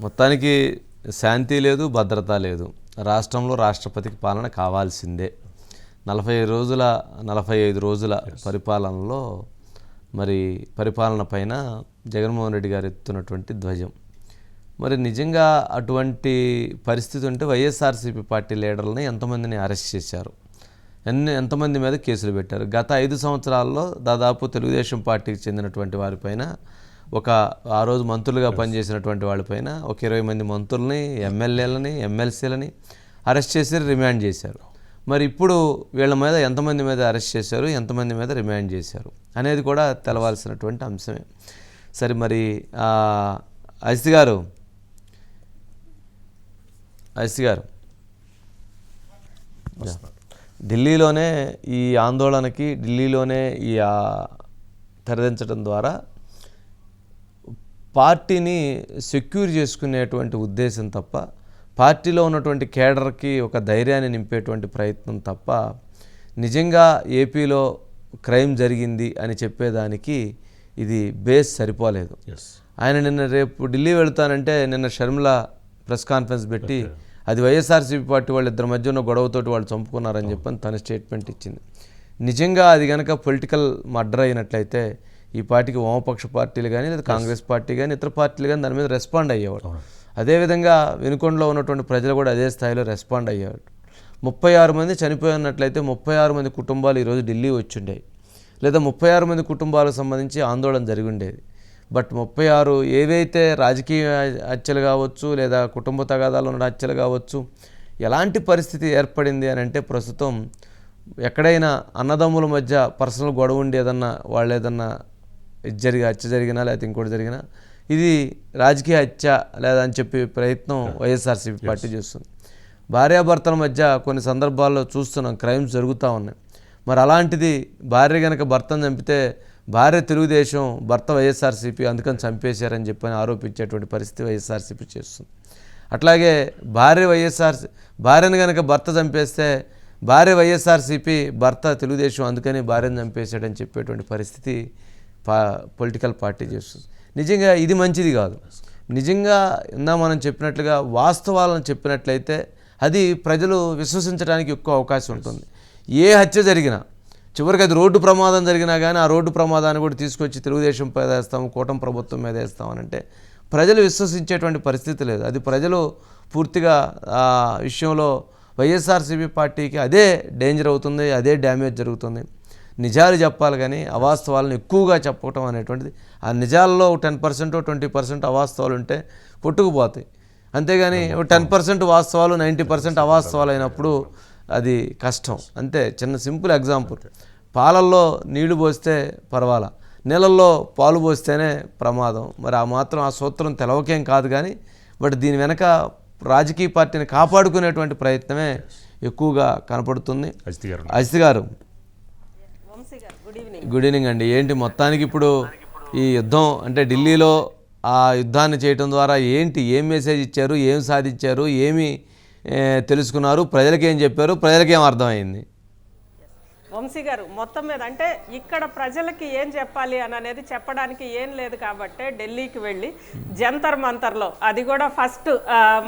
మొత్తానికి శాంతి లేదు భద్రత లేదు. రాష్ట్రంలో రాష్ట్రపతికి పాలన కావాల్సిందే. నలభై రోజుల నలభై ఐదు రోజుల పరిపాలనలో మరి పరిపాలన పైన జగన్మోహన్ రెడ్డి గారు ఎత్తున్నటువంటి ధ్వజం. మరి నిజంగా అటువంటి పరిస్థితి ఉంటే వైఎస్ఆర్సీపీ పార్టీ లీడర్లని ఎంతమందిని అరెస్ట్ చేశారు? ఎన్ని ఎంతమంది మీద కేసులు పెట్టారు? గత ఐదు సంవత్సరాల్లో దాదాపు తెలుగుదేశం పార్టీకి చెందినటువంటి వారిపైన ఒక ఆ రోజు మంత్రులుగా పనిచేసినటువంటి వాళ్ళపైన ఒక ఇరవై మంది మంత్రుల్ని ఎమ్మెల్యేలని ఎమ్మెల్సీలని అరెస్ట్ చేసి రిమాండ్ చేశారు. మరి ఇప్పుడు వీళ్ళ మీద ఎంతమంది మీద అరెస్ట్ చేశారు ఎంతమంది మీద రిమాండ్ చేశారు అనేది కూడా తెలవాల్సినటువంటి అంశమే. సరే మరి అజిత్ గారు. అజిత్ గారు. ఢిల్లీలోనే ఈ ఆందోళనకి ఢిల్లీలోనే ఈ తెరదించడం ద్వారా పార్టీని సెక్యూర్ చేసుకునేటువంటి ఉద్దేశం తప్ప పార్టీలో ఉన్నటువంటి కేడర్కి ఒక ధైర్యాన్ని నింపేటువంటి ప్రయత్నం తప్ప నిజంగా ఏపీలో క్రైమ్ జరిగింది అని చెప్పేదానికి ఇది బేస్ సరిపోలేదు. ఆయన నిన్న రేపు ఢిల్లీ వెళ్తానంటే నిన్న షర్మిల ప్రెస్ కాన్ఫరెన్స్ పెట్టి అది వైఎస్ఆర్సీపీ పార్టీ వాళ్ళ ఇద్దరి మధ్య ఉన్న గొడవతోటి వాళ్ళు చంపుకున్నారని చెప్పని తన స్టేట్మెంట్ ఇచ్చింది. నిజంగా అది కనుక పొలిటికల్ మర్డర్ అయినట్లయితే ఈ పార్టీకి వామపక్ష పార్టీలు కానీ లేదా కాంగ్రెస్ పార్టీ కానీ ఇతర పార్టీలు కానీ దాని మీద రెస్పాండ్ అయ్యేవాడు. అదేవిధంగా వినుకొండలో ఉన్నటువంటి ప్రజలు కూడా అదే స్థాయిలో రెస్పాండ్ అయ్యేవాడు. ముప్పై ఆరు మంది చనిపోయి ఉన్నట్లయితే ముప్పై ఆరు మంది కుటుంబాలు ఈరోజు ఢిల్లీ వచ్చుండేవి. లేదా ముప్పై ఆరు మంది కుటుంబాలకు సంబంధించి ఆందోళన జరిగి ఉండేది బట్ ముప్పై ఆరు ఏవైతే రాజకీయ హత్యలు కావచ్చు లేదా కుటుంబ తగాదాలు ఉన్న హత్యలు కావచ్చు ఎలాంటి పరిస్థితి ఏర్పడింది అని అంటే ప్రస్తుతం ఎక్కడైనా అన్నదమ్ముల మధ్య పర్సనల్ గొడవ ఉండి ఏదన్నా వాళ్ళు ఏదన్నా జరిగి హత్య జరిగినా లేకపోతే ఇంకోటి జరిగినా ఇది రాజకీయ హత్య లేదా అని చెప్పి ప్రయత్నం వైఎస్ఆర్సీపీ పార్టీ చేస్తుంది. భార్యాభర్తల మధ్య కొన్ని సందర్భాల్లో చూస్తున్నాం క్రైమ్స్ జరుగుతూ ఉన్నాయి. మరి అలాంటిది భార్య కనుక భర్తను చంపితే భార్య తెలుగుదేశం భర్త వైఎస్ఆర్సీపీ అందుకని చంపేశారని చెప్పని ఆరోపించేటువంటి పరిస్థితి వైఎస్ఆర్సీపీ చేస్తుంది. అట్లాగే భార్య వైఎస్ఆర్ భార్యను కనుక భర్త చంపేస్తే భార్య వైఎస్ఆర్సీపీ భర్త తెలుగుదేశం అందుకని భార్యను చంపేశాడని చెప్పేటువంటి పరిస్థితి పా పొలిటికల్ పార్టీ చేస్తుంది. నిజంగా ఇది మంచిది కాదు. నిజంగా ఇందా మనం చెప్పినట్లుగా వాస్తవాలను చెప్పినట్లయితే అది ప్రజలు విశ్వసించడానికి ఎక్కువ అవకాశం ఉంటుంది. ఏ హత్య జరిగినా చివరికి అది రోడ్డు ప్రమాదం జరిగినా కానీ ఆ రోడ్డు ప్రమాదాన్ని కూడా తీసుకొచ్చి తెలుగుదేశం మీద వేస్తాము కూటమి ప్రభుత్వం మీద వేస్తాం అంటే ప్రజలు విశ్వసించేటువంటి పరిస్థితి లేదు. అది ప్రజలు పూర్తిగా ఆ విషయంలో వైఎస్ఆర్సీపీ పార్టీకి అదే డేంజర్ అవుతుంది అదే డ్యామేజ్ జరుగుతుంది. నిజాలు చెప్పాలి కానీ అవాస్తవాలను ఎక్కువగా చెప్పటం అనేటువంటిది. ఆ నిజాల్లో టెన్ పర్సెంట్ ట్వంటీ పర్సెంట్ అవాస్తవాలు ఉంటే కొట్టుకుపోతాయి. అంతేగాని టెన్ పర్సెంట్ వాస్తవాలు నైంటీ పర్సెంట్ అవాస్తవాలు అయినప్పుడు అది కష్టం. అంతే చిన్న సింపుల్ ఎగ్జాంపుల్. పాలల్లో నీళ్ళు పోస్తే పర్వాలా? నీళ్ళల్లో పాలు పోస్తేనే ప్రమాదం. మరి ఆ మాత్రం ఆ సూత్రం తెలవకేం కాదు కానీ బట్ దీని వెనక రాజకీయ పార్టీని కాపాడుకునేటువంటి ప్రయత్నమే ఎక్కువగా కనపడుతుంది. అజిత్ గారు అజిత్ గారు వంశీ గారు గుడ్ ఈవినింగ్. అండి. ఏంటి మొత్తానికి ఇప్పుడు ఈ యుద్ధం అంటే ఢిల్లీలో ఆ యుద్ధాన్ని చేయటం ద్వారా ఏంటి ఏం మెసేజ్ ఇచ్చారు ఏం సాధించారు ఏమి తెలుసుకున్నారు? ప్రజలకేం చెప్పారు? ప్రజలకేం అర్థమైంది? వంశీ గారు మొత్తం మీద అంటే ఇక్కడ ప్రజలకి ఏం చెప్పాలి అని అనేది చెప్పడానికి ఏం లేదు కాబట్టి ఢిల్లీకి వెళ్ళి జంతర్ మంతర్లో అది కూడా ఫస్ట్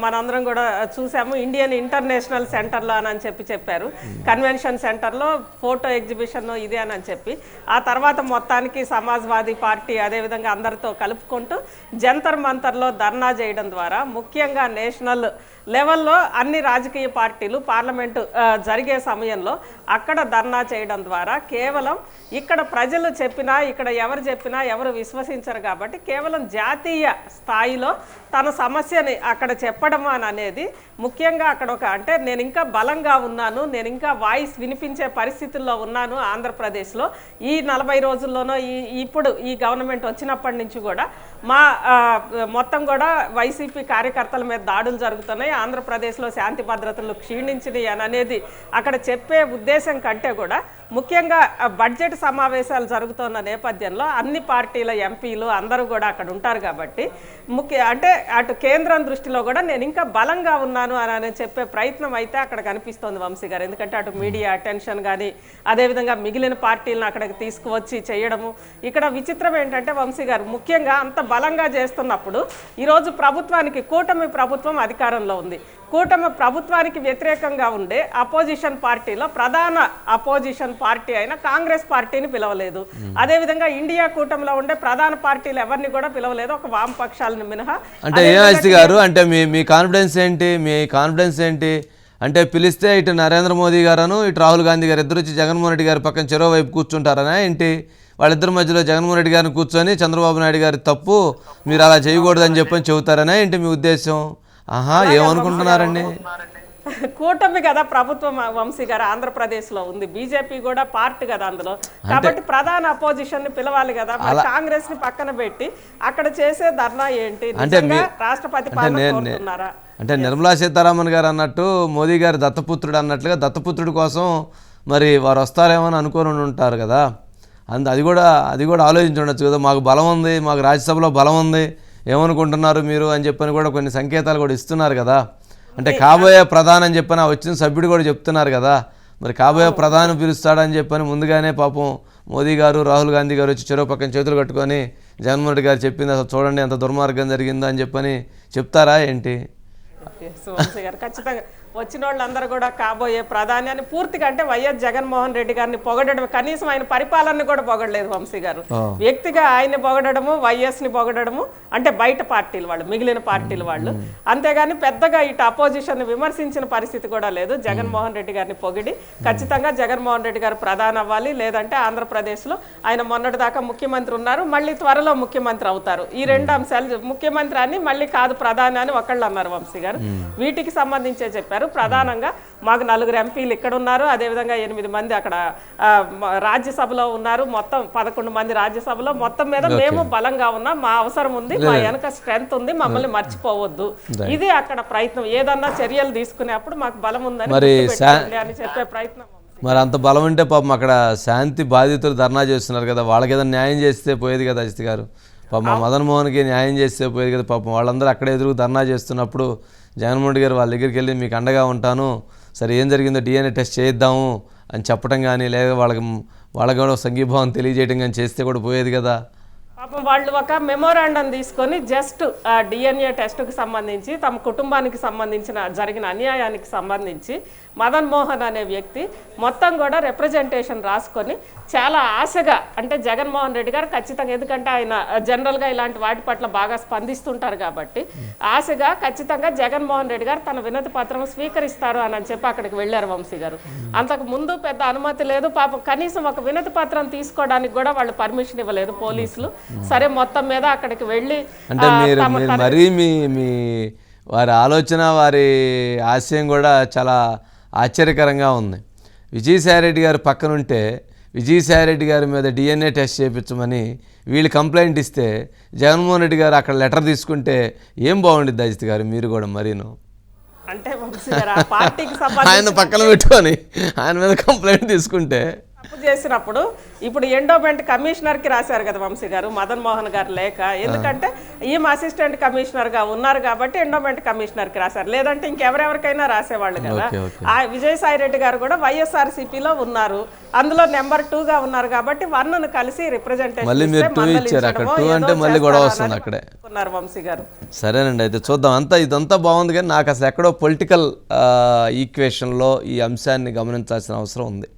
మనందరం కూడా చూసాము ఇండియన్ ఇంటర్నేషనల్ సెంటర్లో అని అని చెప్పి చెప్పారు. కన్వెన్షన్ సెంటర్లో ఫోటో ఎగ్జిబిషన్ ఇదే అని అని చెప్పి ఆ తర్వాత మొత్తానికి సమాజ్వాదీ పార్టీ అదేవిధంగా అందరితో కలుపుకుంటూ జంతర్ మంతర్లో ధర్నా చేయడం ద్వారా ముఖ్యంగా నేషనల్ లెవెల్లో అన్ని రాజకీయ పార్టీలు పార్లమెంటు జరిగే సమయంలో అక్కడ ధర్నా చేయడం ద్వారా కేవలం ఇక్కడ ప్రజలు చెప్పినా ఇక్కడ ఎవరు చెప్పినా ఎవరు విశ్వసించరు కాబట్టి కేవలం జాతీయ స్థాయిలో తన సమస్యని అక్కడ చెప్పడం అని అనేది ముఖ్యంగా అక్కడ ఒక అంటే నేను ఇంకా బలంగా ఉన్నాను నేను ఇంకా వాయిస్ వినిపించే పరిస్థితుల్లో ఉన్నాను ఆంధ్రప్రదేశ్లో. ఈ నలభై రోజుల్లోనో ఈ ఇప్పుడు ఈ గవర్నమెంట్ వచ్చినప్పటి నుంచి కూడా మా మొత్తం కూడా వైసీపీ కార్యకర్తల మీద దాడులు జరుగుతున్నాయి. ఆంధ్రప్రదేశ్లో శాంతి భద్రతలు క్షీణించినాయి అని అనేది అక్కడ చెప్పే ఉద్దేశం కంటే కూడా ముఖ్యంగా బడ్జెట్ సమావేశాలు జరుగుతున్న నేపథ్యంలో అన్ని పార్టీల ఎంపీలు అందరూ కూడా అక్కడ ఉంటారు కాబట్టి ముఖ్య అంటే అటు కేంద్రం దృష్టిలో కూడా నేను ఇంకా బలంగా ఉన్నాను అని అని చెప్పే ప్రయత్నం అయితే అక్కడ కనిపిస్తోంది వంశీ గారు. ఎందుకంటే అటు మీడియా అటెన్షన్ కానీ అదేవిధంగా మిగిలిన పార్టీలను అక్కడికి తీసుకువచ్చి చేయడము. ఇక్కడ విచిత్రం ఏంటంటే వంశీ గారు ముఖ్యంగా అంత బలంగా చేస్తున్నప్పుడు ఈరోజు ప్రభుత్వానికి కూటమి ప్రభుత్వం అధికారంలో ఉంది. కూటమి ప్రభుత్వానికి వ్యతిరేకంగా ఉండే అపోజిషన్ పార్టీలో ప్రధాన అపోజిషన్ పార్టీ అయిన కాంగ్రెస్ పార్టీని పిలవలేదు. అదేవిధంగా ఇండియా కూటమిలో ఉండే ప్రధాన పార్టీలు ఎవరిని కూడా పిలవలేదు. ఒక వామపక్షాలను మినహా. అంటే ఏం అజిత్ గారు అంటే మీ మీ కాన్ఫిడెన్స్ ఏంటి? మీ కాన్ఫిడెన్స్ ఏంటి? అంటే పిలిస్తే ఇటు నరేంద్ర మోదీ గారను ఇటు రాహుల్ గాంధీ గారు ఇద్దరు వచ్చి జగన్మోహన్ రెడ్డి గారి పక్కన చెరో వైపు కూర్చుంటారనా ఏంటి? వాళ్ళిద్దరి మధ్యలో జగన్మోహన్ రెడ్డి గారిని కూర్చొని చంద్రబాబు నాయుడు గారి తప్పు మీరు అలా చేయకూడదని చెప్పని చెబుతారనా ఏంటి మీ ఉద్దేశం? ఆహా ఏమనుకుంటున్నారండి కూటమి కదా ప్రభుత్వం వంశీ గారు ఆంధ్రప్రదేశ్లో ఉంది. బీజేపీ కూడా పార్ట్ కదా అందులో. కాబట్టి ప్రధాన అపోజిషన్ని పిలవాలి కదా. కాంగ్రెస్ని పక్కన పెట్టి అక్కడ చేసే ధర్నా ఏంటి? అంటే రాష్ట్రపతి అంటే నిర్మలా సీతారామన్ గారు అన్నట్టు మోదీ గారి దత్తపుత్రుడు అన్నట్లుగా దత్తపుత్రుడి కోసం మరి వారు వస్తారేమో అని అనుకొని ఉంటారు కదా. అందు అది కూడా అది కూడా ఆలోచించి ఉండొచ్చు కదా. మాకు బలం ఉంది మాకు రాజ్యసభలో బలం ఉంది. ఏమనుకుంటున్నారు మీరు అని చెప్పని కూడా కొన్ని సంకేతాలు కూడా ఇస్తున్నారు కదా. అంటే కాబోయే ప్రధాని అని చెప్పని ఆ వచ్చిన సభ్యుడు కూడా చెప్తున్నారు కదా. మరి కాబోయే ప్రధాని పిలుస్తాడని చెప్పని ముందుగానే పాపం మోదీ గారు రాహుల్ గాంధీ గారు వచ్చి చెరువు పక్కన చేతులు కట్టుకొని జగన్మోహన్ రెడ్డి గారు చెప్పింది అసలు చూడండి ఎంత దుర్మార్గం జరిగిందో అని చెప్పని చెప్తారా ఏంటి? ఖచ్చితంగా వచ్చిన వాళ్ళందరూ కూడా కాబోయే ప్రధాని అని పూర్తిగా అంటే వైఎస్ జగన్మోహన్ రెడ్డి గారిని పొగడడం కనీసం ఆయన పరిపాలనని కూడా పొగడలేదు వంశీ గారు. వ్యక్తిగా ఆయన్ని పొగడము వైఎస్ని పొగడము అంటే బయట పార్టీలు వాళ్ళు మిగిలిన పార్టీలు వాళ్ళు. అంతేగాని పెద్దగా ఇటు అపోజిషన్ విమర్శించిన పరిస్థితి కూడా లేదు. జగన్మోహన్ రెడ్డి గారిని పొగిడి ఖచ్చితంగా జగన్మోహన్ రెడ్డి గారు ప్రధాని అవ్వాలి. లేదంటే ఆంధ్రప్రదేశ్లో ఆయన మొన్నటి దాకా ముఖ్యమంత్రి ఉన్నారు. మళ్ళీ త్వరలో ముఖ్యమంత్రి అవుతారు. ఈ రెండు అంశాలు ముఖ్యమంత్రి అని మళ్ళీ కాదు ప్రధాని అని ఒకళ్ళు అన్నారు వంశీ గారు. వీటికి సంబంధించే చెప్పారు. ప్రధానంగా మాకు నలుగురు ఎంపీలు ఇక్కడ ఉన్నారు. అదేవిధంగా ఎనిమిది మంది అక్కడ రాజ్యసభలో ఉన్నారు. మొత్తం పదకొండు మంది రాజ్యసభలో. మొత్తం మీద మేము బలంగా ఉన్నాం. మా అవసరం ఉంది. మా వెనక స్ట్రెంత్ ఉంది. మమ్మల్ని మర్చిపోవద్దు. ఇది అక్కడ ప్రయత్నం. ఏదన్నా చర్యలు తీసుకునేప్పుడు మాకు బలం ఉందని అని చెప్పే ప్రయత్నం మరి అంత బలం ఉంటే పాపం అక్కడ శాంతి బాధితులు ధర్నా చేస్తున్నారు కదా. వాళ్ళకి ఏదైనా న్యాయం చేస్తే పోయేది కదా అజిత్ గారు? పాపం మదన్ మోహన్కి న్యాయం చేస్తే పోయేది కదా పాపం. వాళ్ళందరూ అక్కడ ఎదురు ధర్నా చేస్తున్నప్పుడు జగన్మోహన్ రెడ్డి గారు వాళ్ళ దగ్గరికి వెళ్ళి మీకు అండగా ఉంటాను. సరే ఏం జరిగిందో డిఎన్ఏ టెస్ట్ చేయిద్దాము అని చెప్పడం కానీ లేదా వాళ్ళకి వాళ్ళకి కూడా సంఘీభావం తెలియజేయడం కానీ చేస్తే కూడా పోయేది కదా. పాపం వాళ్ళు ఒక మెమోరాండం తీసుకొని జస్ట్ డిఎన్ఏ టెస్ట్కి సంబంధించి తమ కుటుంబానికి సంబంధించిన జరిగిన అన్యాయానికి సంబంధించి మదన్ మోహన్ అనే వ్యక్తి మొత్తం కూడా రిప్రజెంటేషన్ రాసుకొని చాలా ఆశగా అంటే జగన్మోహన్ రెడ్డి గారు ఖచ్చితంగా ఎందుకంటే ఆయన జనరల్గా ఇలాంటి వాటి పట్ల బాగా స్పందిస్తుంటారు కాబట్టి ఆశగా ఖచ్చితంగా జగన్మోహన్ రెడ్డి గారు తన వినతి పత్రం స్వీకరిస్తారు అని చెప్పి అక్కడికి వెళ్ళారు వంశీ గారు. అంతకు ముందు పెద్ద అనుమతి లేదు పాపం కనీసం ఒక వినతి పత్రం తీసుకోవడానికి కూడా వాళ్ళు పర్మిషన్ ఇవ్వలేదు పోలీసులు. సరే మొత్తం మీద అక్కడికి వెళ్ళి అంటే మీరు మీరు మీ మీ వారి ఆలోచన వారి ఆశయం కూడా చాలా ఆశ్చర్యకరంగా ఉంది. విజయసాయిరెడ్డి గారు పక్కన ఉంటే విజయసాయిరెడ్డి గారి మీద డిఎన్ఏ టెస్ట్ చేయించమని వీళ్ళు కంప్లైంట్ ఇస్తే జగన్మోహన్ రెడ్డి గారు అక్కడ లెటర్ తీసుకుంటే ఏం బాగుండిద్ది అజిత్ గారు మీరు కూడా మరీను? అంటే ఆయన పక్కన పెట్టుకొని ఆయన మీద కంప్లైంట్ తీసుకుంటే చేసినప్పుడు ఇప్పుడు ఎండోమెంట్ కమిషనర్కి రాశారు కదా వంశీ గారు మదన్ మోహన్ గారు లేక. ఎందుకంటే ఈమె అసిస్టెంట్ కమిషనర్గా ఉన్నారు కాబట్టి ఎండోమెంట్ కమిషనర్కి రాశారు. లేదంటే ఇంకెవరెవరికైనా రాసేవాళ్ళు కదా. ఆ విజయసాయి రెడ్డి గారు కూడా వైఎస్ఆర్లో ఉన్నారు. అందులో నెంబర్ టూ గా ఉన్నారు కాబట్టి వన్ను కలిసి రిప్రజెంటేషన్ మళ్ళీ మీరు two ఇచ్చారు. అక్కడ. two అంటే మళ్ళీ గొడవ వస్తుంది అక్కడే. ఉన్నారు వంశీ గారు. సరేనండి అయితే చూద్దాం. అంతా ఇదంతా బాగుంది కానీ నాకు అసలు ఎక్కడో పొలిటికల్ ఈక్వేషన్లో ఈ అంశాన్ని గమనించాల్సిన అవసరం ఉంది.